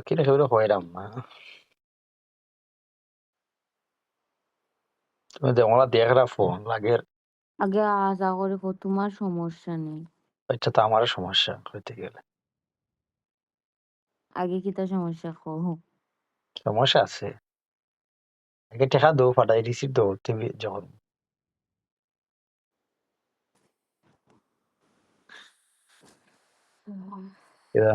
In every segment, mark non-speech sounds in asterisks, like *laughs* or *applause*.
কিরে সেগুলো হয়রাম না। তুমি যেমন দেখ ফোন লাগের। আগে আশা করে কো তোমার সমস্যা নেই। এটা তো আমারও সমস্যা হইতে গেলে। আগে কি তার সমস্যা কো? সমস্যা আছে। আগে টেকা দো ফাটাই রিসিভ দো তুমি যখন। এরা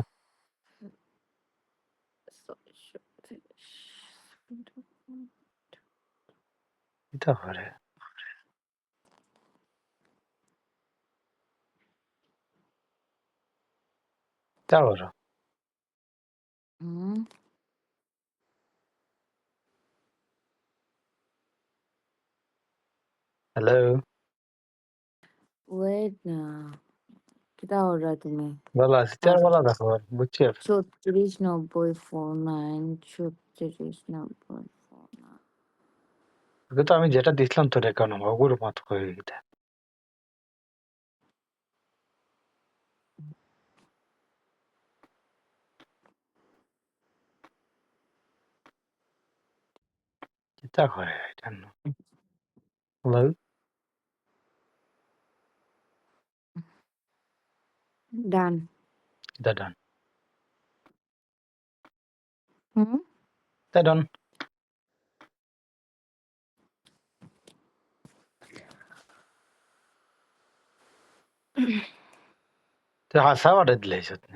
এটা করে তা করো হুম হ্যালো ওয়েট না কিতা অর্ডার তুমি ভালো আছি তার বলা দেখো বুঝছি ছত্রিশ নব্বই ফোর নাইন ছত্রিশ নব্বই ফোর নাইন ওকে তো আমি যেটা দিছিলাম তোর নম্বর ওগুলো মত করে দিতে। কিতা করে এটা হ্যালো ডান হুম ডান তো হাসা বাড়ে দিলে সত্যি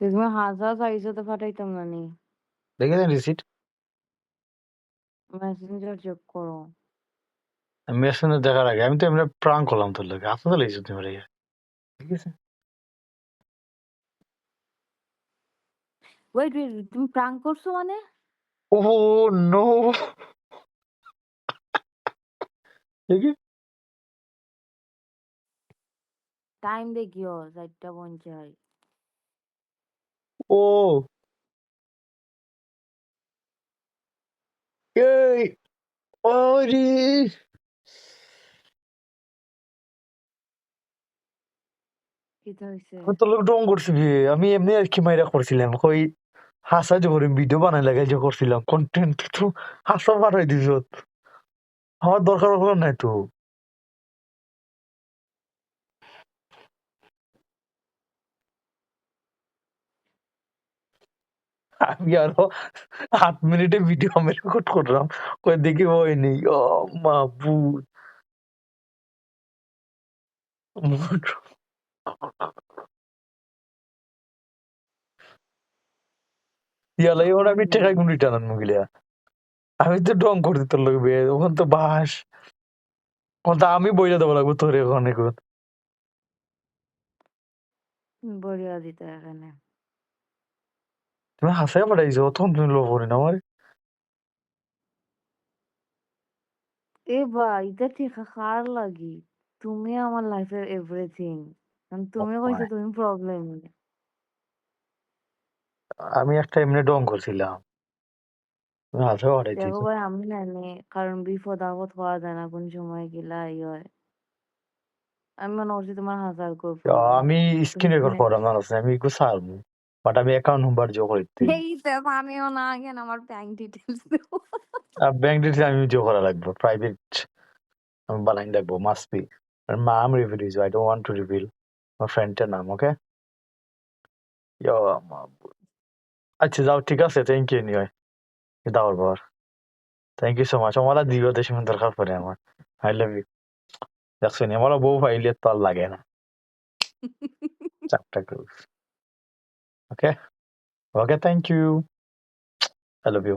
তুমি হাজার চাইছো তো ফাটাইতাম না নি। দেখেছেন রিসিট মেসেঞ্জার চেক করো। আমি মেশিনে দেখার আগে আমি তো এমনি প্রাণ করলাম তোর লোকে আসতে তো লেগেছো তুমি রেগে ঠিক আছে? ওয়েট ওয়েট তুমি প্রাঙ্ক করছ মানে? ও নো *laughs* দেখি। টাইম দেখিও চারটা পঞ্চাশ ও এই ওরে লোক ডং করছি আমি এমনি আর কি মাইরা করছিলাম। কই হাসা যখন ভিডিও বানাই লাগাই যে করছিলাম। কন্টেন্ট তো হাসা বাড়াই দিছ আমার দরকার নাই তো। আমি আরও আট মিনিটে ভিডিও আমি রেকর্ড করলাম। কই দেখি হয় নেই। ও ইয়ালা, এবার আমি টেকা গুণ রিটার্ন আনব গিলা আমি তো ডং করতে তোর লাগবে, ওখান তো বাস। ওখান তো আমি বইলে দেবো লাগবো তোর এখন এখন। দিতে এখানে। তুমি হাসাই পাঠাইছো তখন তুমি লোভ করি না আমার এ ভাই এটা ঠিক কার লাগি তুমি আমার লাইফের এভরিথিং তুমি কইছো তুমি প্রবলেম আমি একটা এমনি ডং করছিলাম তুমি হাসাই পাঠাই দেখো ভাই আমি জানি কারণ বিপদ আপদ হওয়া যায় না কোন সময় গেলা ই হয় আমি মনে করছি তোমার হাজার করব আমি স্ক্রিন রেকর্ড করাম না আমি একটু সারবো বাট আমি অ্যাকাউন্ট নাম্বার জো করে দিই এই দেখ আমিও না কেন আমার ব্যাংক ডিটেলস দেবো। আর ব্যাংক ডিটেলস আমি জো করা লাগবে। প্রাইভেট আমি বানাই লাগবো মাস্ট বি আর নাম reveal is I don't want to reveal আমার ফ্রেন্ডের নাম ওকে আচ্ছা যাও ঠিক আছে থ্যাংক ইউ নিয়ে দাওয়ার পর থ্যাংক ইউ সো মাচ আমার দিও দেশে দরকার পড়ে আমার। আই লাভ ইউ দেখছ নি আমার বউ পাইলে তো আর লাগে না। *laughs* চাপটা করে okay okay thank you I love you